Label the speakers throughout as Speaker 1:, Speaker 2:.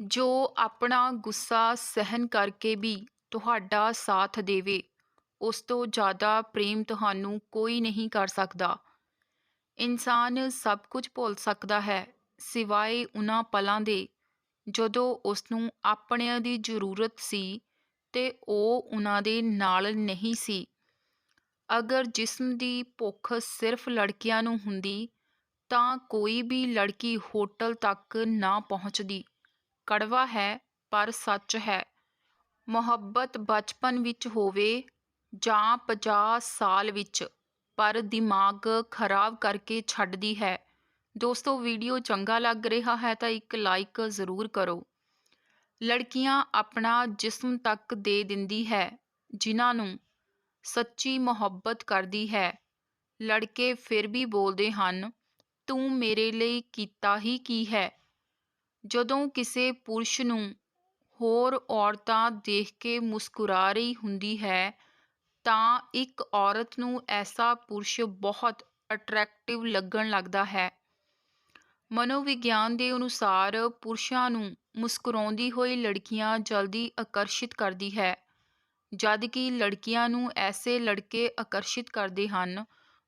Speaker 1: ਜੋ ਆਪਣਾ ਗੁੱਸਾ ਸਹਿਣ ਕਰਕੇ ਵੀ ਤੁਹਾਡਾ ਸਾਥ ਦੇਵੇ, ਉਸ ਤੋਂ ਜ਼ਿਆਦਾ ਪ੍ਰੇਮ ਤੁਹਾਨੂੰ ਕੋਈ ਨਹੀਂ ਕਰ ਸਕਦਾ। ਇਨਸਾਨ ਸਭ ਕੁਝ ਭੁੱਲ ਸਕਦਾ ਹੈ, ਸਿਵਾਏ ਉਹਨਾਂ ਪਲਾਂ ਦੇ। ਜਦੋਂ ਉਸ ਨੂੰ ਆਪਣਿਆਂ ਦੀ ਜ਼ਰੂਰਤ ਸੀ ਤੇ ਉਹ ਉਹਨਾਂ ਦੇ ਨਾਲ ਨਹੀਂ ਸੀ। ਅਗਰ ਜਿਸਮ ਦੀ ਭੁੱਖ ਸਿਰਫ ਲੜਕੀਆਂ ਨੂੰ ਹੁੰਦੀ, ਤਾਂ ਕੋਈ ਵੀ ਲੜਕੀ ਹੋਟਲ ਤੱਕ ਨਾ ਪਹੁੰਚਦੀ। ਕੜਵਾ ਹੈ, ਪਰ ਸੱਚ ਹੈ। ਮੁਹੱਬਤ ਬਚਪਨ ਵਿੱਚ ਹੋਵੇ ਜਾਂ 50 ਸਾਲ ਵਿੱਚ, ਪਰ ਦਿਮਾਗ ਖਰਾਬ ਕਰਕੇ ਛੱਡਦੀ ਹੈ। ਦੋਸਤੋ, ਵੀਡੀਓ ਚੰਗਾ ਲੱਗ ਰਿਹਾ ਹੈ ਤਾਂ ਇੱਕ ਲਾਈਕ ਜ਼ਰੂਰ ਕਰੋ। ਲੜਕੀਆਂ ਆਪਣਾ ਜਿਸਮ ਤੱਕ ਦੇ ਦਿੰਦੀ ਹੈ, ਜਿਨ੍ਹਾਂ ਨੂੰ ਸੱਚੀ ਮੁਹੱਬਤ ਕਰਦੀ ਹੈ। ਲੜਕੇ ਫਿਰ ਵੀ ਬੋਲਦੇ ਹਨ, ਤੂੰ ਮੇਰੇ ਲਈ ਕੀਤਾ ਹੀ ਕੀ ਹੈ? ਜਦੋਂ ਕਿਸੇ ਪੁਰਸ਼ ਨੂੰ ਹੋਰ ਔਰਤਾਂ ਦੇਖ ਕੇ ਮੁਸਕਰਾ ਰਹੀ ਹੁੰਦੀ ਹੈ, ਤਾਂ ਇੱਕ ਔਰਤ ਨੂੰ ਐਸਾ ਪੁਰਸ਼ ਬਹੁਤ ਅਟਰੈਕਟਿਵ ਲੱਗਣ ਲੱਗਦਾ ਹੈ। ਮਨੋਵਿਗਿਆਨ ਦੇ ਅਨੁਸਾਰ ਪੁਰਸ਼ਾਂ ਨੂੰ ਮੁਸਕਰਾਉਂਦੀ ਹੋਈ ਲੜਕੀਆਂ ਜਲਦੀ ਆਕਰਸ਼ਿਤ ਕਰਦੀ ਹੈ, ਜਦ ਕਿ ਲੜਕੀਆਂ ਨੂੰ ਐਸੇ ਲੜਕੇ ਆਕਰਸ਼ਿਤ ਕਰਦੇ ਹਨ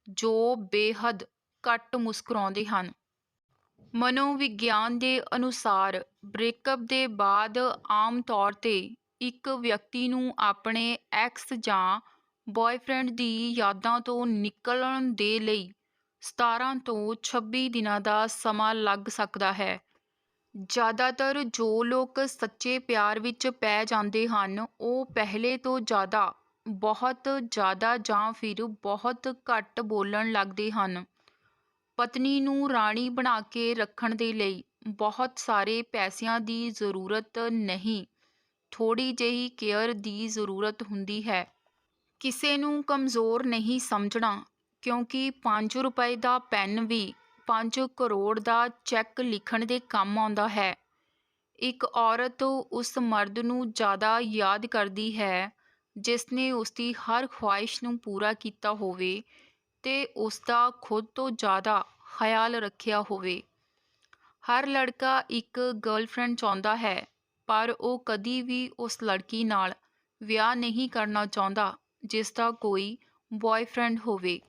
Speaker 1: ਜੋ ਬੇਹੱਦ ਘੱਟ ਮੁਸਕਰਾਉਂਦੇ ਹਨ। ਮਨੋਵਿਗਿਆਨ ਦੇ ਅਨੁਸਾਰ ਬ੍ਰੇਕਅਪ ਦੇ ਬਾਅਦ ਆਮ ਤੌਰ ਤੇ ਇੱਕ ਵਿਅਕਤੀ ਨੂੰ ਆਪਣੇ ਐਕਸ ਜਾਂ ਬॉयਫ੍ਰੈਂਡ ਦੀ ਯਾਦਾਂ ਤੋਂ ਨਿਕਲਣ ਦੇ ਲਈ 17 ਤੋਂ 26 ਦਿਨਾਂ ਦਾ ਸਮਾਂ ਲੱਗ ਸਕਦਾ ਹੈ। ਜ਼ਿਆਦਾਤਰ ਜੋ ਲੋਕ ਸੱਚੇ ਪਿਆਰ ਵਿੱਚ ਪੈ ਜਾਂਦੇ ਹਨ, ਉਹ ਪਹਿਲੇ ਤੋਂ ਜ਼ਿਆਦਾ, ਬਹੁਤ ਜ਼ਿਆਦਾ ਜਾਂ ਫਿਰ ਬਹੁਤ ਘੱਟ ਬੋਲਣ ਲੱਗਦੇ ਹਨ। ਪਤਨੀ ਨੂੰ ਰਾਣੀ ਬਣਾ ਕੇ ਰੱਖਣ ਦੇ ਲਈ ਬਹੁਤ ਸਾਰੇ ਪੈਸਿਆਂ ਦੀ ਜ਼ਰੂਰਤ ਨਹੀਂ। ਥੋੜੀ ਜਿਹੀ ਕੇਅਰ ਦੀ ਜ਼ਰੂਰਤ ਹੁੰਦੀ ਹੈ। ਕਿਸੇ ਨੂੰ ਕਮਜ਼ੋਰ ਨਹੀਂ ਸਮਝਣਾ, ਕਿਉਂਕਿ 5 ਰੁਪਏ ਦਾ ਪੈਨ ਵੀ 5 ਕਰੋੜ ਦਾ ਚੈੱਕ ਲਿਖਣ ਦੇ ਕੰਮ ਆਉਂਦਾ ਹੈ। ਇੱਕ ਔਰਤ ਉਸ ਮਰਦ ਨੂੰ ਜ਼ਿਆਦਾ ਯਾਦ ਕਰਦੀ ਹੈ, ਜਿਸ ਨੇ ਉਸ ਦੀ ਹਰ ਖੁਆਇਸ਼ ਨੂੰ ਪੂਰਾ ਕੀਤਾ ਹੋਵੇ ਤੇ ਉਸ ਦਾ ਖੁਦ ਤੋਂ ਜ਼ਿਆਦਾ ਖਿਆਲ ਰੱਖਿਆ ਹੋਵੇ। ਹਰ ਲੜਕਾ ਇੱਕ ਗਰਲਫ੍ਰੈਂਡ ਚਾਹੁੰਦਾ ਹੈ, ਪਰ ਉਹ ਕਦੀ ਵੀ ਉਸ ਲੜਕੀ ਨਾਲ ਵਿਆਹ ਨਹੀਂ ਕਰਨਾ ਚਾਹੁੰਦਾ, ਜਿਸ ਦਾ ਕੋਈ ਬॉयਫ੍ਰੈਂਡ ਹੋਵੇ।